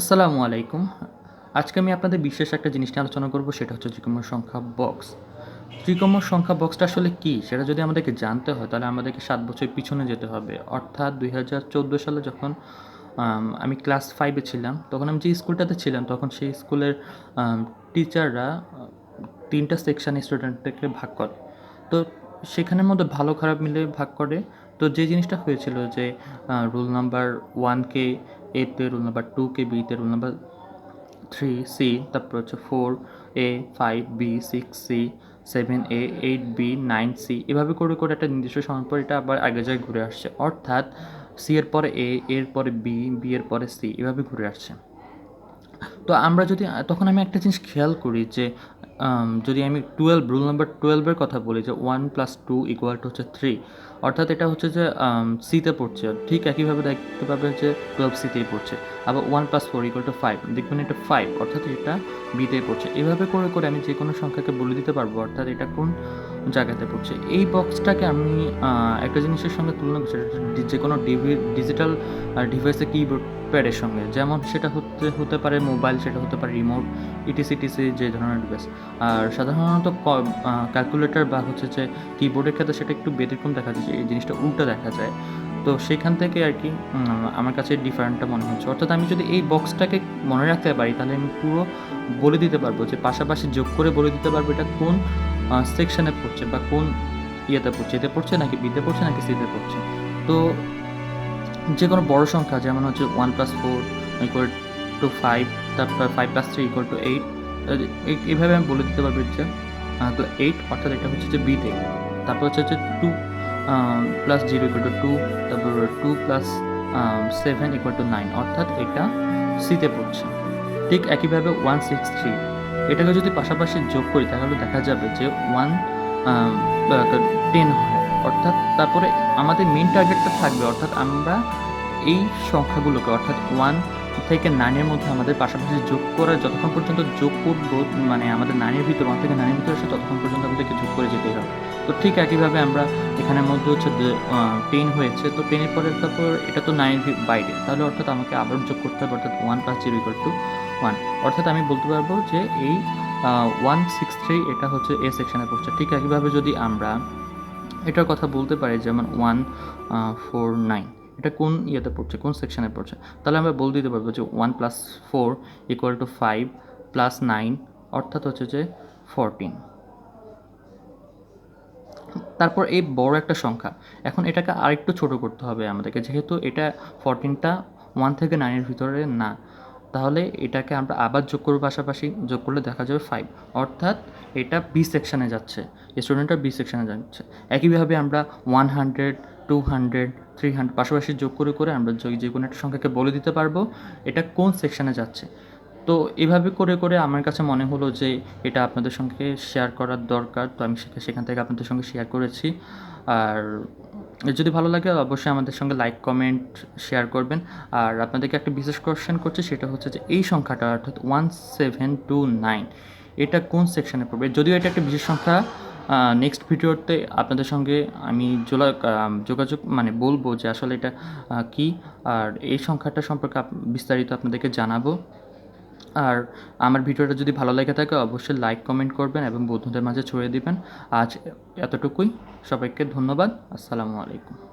আসসালামু আলাইকুম। আজকে আমি আপনাদের বিশেষ একটা জিনিস নিয়ে আলোচনা করব, সেটা হচ্ছে ত্রিকোণ সংখ্যা বক্স ত্রিকোণ সংখ্যা বক্সটা আসলে কী? সেটা যদি আমাদেরকে জানতে হয়, তাহলে আমাদেরকে সাত বছর পিছনে যেতে হবে। অর্থাৎ দুই হাজার চোদ্দ সালে যখন, আমি ক্লাস ফাইভে ছিলাম, তখন আমি যে স্কুলটাতে ছিলাম, তখন সেই স্কুলের টিচাররা তিনটা সেকশানে স্টুডেন্টদেরকে ভাগ করে। তো সেখানের মধ্যে ভালো খারাপ মিলে ভাগ করে। তো যে জিনিসটা হয়েছিল যে রোল নাম্বার ওয়ানকে এতে রোল নাম্বার টুকে বিতে রোল নাম্বার থ্রি সি তারপর হচ্ছে four A five B six C seven A eight B nine C এভাবে করে করে একটা নির্দিষ্ট সময় পর এটা আবার আগে যায় ঘুরে আসছে। অর্থাৎ সি এর পরে এ এর পরে বি বি এর পরে সি এভাবে ঘুরে আসছে। তো আমরা যদি, তখন আমি একটা জিনিস খেয়াল করি যে যদি আমি টুয়েলভ রুল নাম্বার টুয়েলভের কথা বলি যে one plus two equal to হচ্ছে থ্রি অর্থাৎ এটা হচ্ছে যে সিতে পড়ছে। ঠিক একইভাবে দেখতে পাবে যে টুয়েলভ সিতেই পড়ছে। আবার one plus four equal to five দেখবেন এটা ফাইভ অর্থাৎ এটা বিতে পড়ছে। এভাবে করে করে আমি যে কোনো সংখ্যাকে বলে দিতে পারব, অর্থাৎ এটা কোন জায়গাতে পড়ছে। এই বক্সটাকে আমি একটা জিনিসের সঙ্গে তুলনা করছি যে কোনো ডিভি ডিজিটাল ডিভাইসে কিবোর্ড প্যাডের সঙ্গে। যেমন সেটা হতে হতে পারে মোবাইল সেটা হতে পারে রিমোট ইটিসি টিসি যে ধরনের ডিভাইস আর সাধারণত ক্যালকুলেটর বা হচ্ছে যে কিবোর্ডের ক্ষেত্রে সেটা একটু ব্যতিক্রম দেখা যায় যে জিনিসটা উল্টো দেখা যায়। তো সেখান থেকে আর কি আমার কাছে ডিফারেন্টটা মনে হচ্ছে। অর্থাৎ আমি যদি এই বক্সটাকে মনে রাখতে পারি, তাহলে আমি পুরো বলে দিতে পারব যে পাশাপাশি যোগ করে বলে দিতে পারব এটা কোন সেকশানে পড়ছে বা কোন ইয়েতে পড়ছে। এতে পড়ছে নাকি বিতে পড়ছে নাকি সিতে পড়ছে? তো যে কোনো বড় সংখ্যা, যেমন হচ্ছে one plus four equal to five তারপর five plus three equal to eight এইভাবে আমি বলে দিতে পারব যে এইট অর্থাৎ এটা হচ্ছে যে বিতে তারপর হচ্ছে হচ্ছে two plus zero equal to two তারপর two plus seven equal to nine অর্থাৎ এটা সিতে পড়ছে। ঠিক একইভাবে ওয়ান সিক্স থ্রি এটাকে যদি পাশাপাশি যোগ করি, তাহলে দেখা যাবে যে ওয়ান টেন হয়। অর্থাৎ তারপরে আমাদের মেন টার্গেটটা থাকবে, অর্থাৎ আমরা এই সংখ্যাগুলোকে, অর্থাৎ ওয়ান থেকে নাইনের মধ্যে আমাদের পাশাপাশি যোগ করে যতক্ষণ পর্যন্ত যোগ করব মানে আমাদের নাইনের ভিতর ওয়ান থেকে নাইনের ভিতরে আসে ততক্ষণ পর্যন্ত ঠিক একইভাবে আমরা এখানের মধ্যে হচ্ছে টেন হয়েছে। তো টেনের পরে তারপর এটা তো নাইনের বাইরে তাহলে অর্থাৎ আমাকে আবার যোগ করতে হবে, অর্থাৎ one plus zero equal to one অর্থাৎ আমি বলতে পারব যে এই ওয়ান সিক্স থ্রি এটা হচ্ছে এ সেকশানে পড়ছে ঠিক একইভাবে যদি আমরা এটার কথা বলতে পারি, যেমন ওয়ান ফোর নাইন এটা কোন ইয়েতে পড়ছে? কোন সেকশানে পড়ছে? তাহলে আমরা বলে দিতে পারব যে one plus four equal to five plus nine অর্থাৎ হচ্ছে যে ফোরটিন তারপর এই বড় একটা সংখ্যা। এখন এটাকে আরেকটু ছোট করতে হবে আমাদেরকে, যেহেতু এটা ফরটিনটা ওয়ান থেকে নাইনের ভিতরে না। তাহলে এটাকে আমরা আবার যোগ করব পাশাপাশি, যোগ করলে দেখা যাবে ফাইভ অর্থাৎ এটা বি সেকশানে যাচ্ছে স্টুডেন্টটা বি সেকশানে যাচ্ছে। একইভাবে আমরা one hundred two hundred three hundred পাশাপাশি যোগ করে করে আমরা যে কোনো একটা সংখ্যাকে বলে দিতে পারব, এটা কোন সেকশানে যাচ্ছে। তো এভাবে করে করে আমার কাছে মনে হলো যে এটা আপনাদের সঙ্গে শেয়ার করার দরকার। তো আমি সেখা- সেখান থেকে আপনাদের সঙ্গে শেয়ার করেছি। আর যদি ভালো লাগে অবশ্যই আমাদের সঙ্গে লাইক কমেন্ট শেয়ার করবেন। আর আপনাদেরকে একটা বিশেষ কোশ্চেন করছি, সেটা হচ্ছে যে এই সংখ্যাটা অর্থাৎ ওয়ান সেভেন টু নাইন এটা কোন সেকশানে পড়বে? যদিও এটা একটা বিশেষ সংখ্যা নেক্সট ভিডিওতে আপনাদের সঙ্গে আমি যোগাযোগ মানে বলব যে আসলে এটা কি? আর এই সংখ্যাটা সম্পর্কে বিস্তারিত আপনাদেরকে জানাব। আর আমার ভিডিওটা যদি ভালো লেগে থাকে, অবশ্যই লাইক কমেন্ট করবেন এবং বন্ধুদের মাঝে ছড়িয়ে দিবেন। আজ এতটুকুই। সবাইকে ধন্যবাদ। আসসালামু আলাইকুম।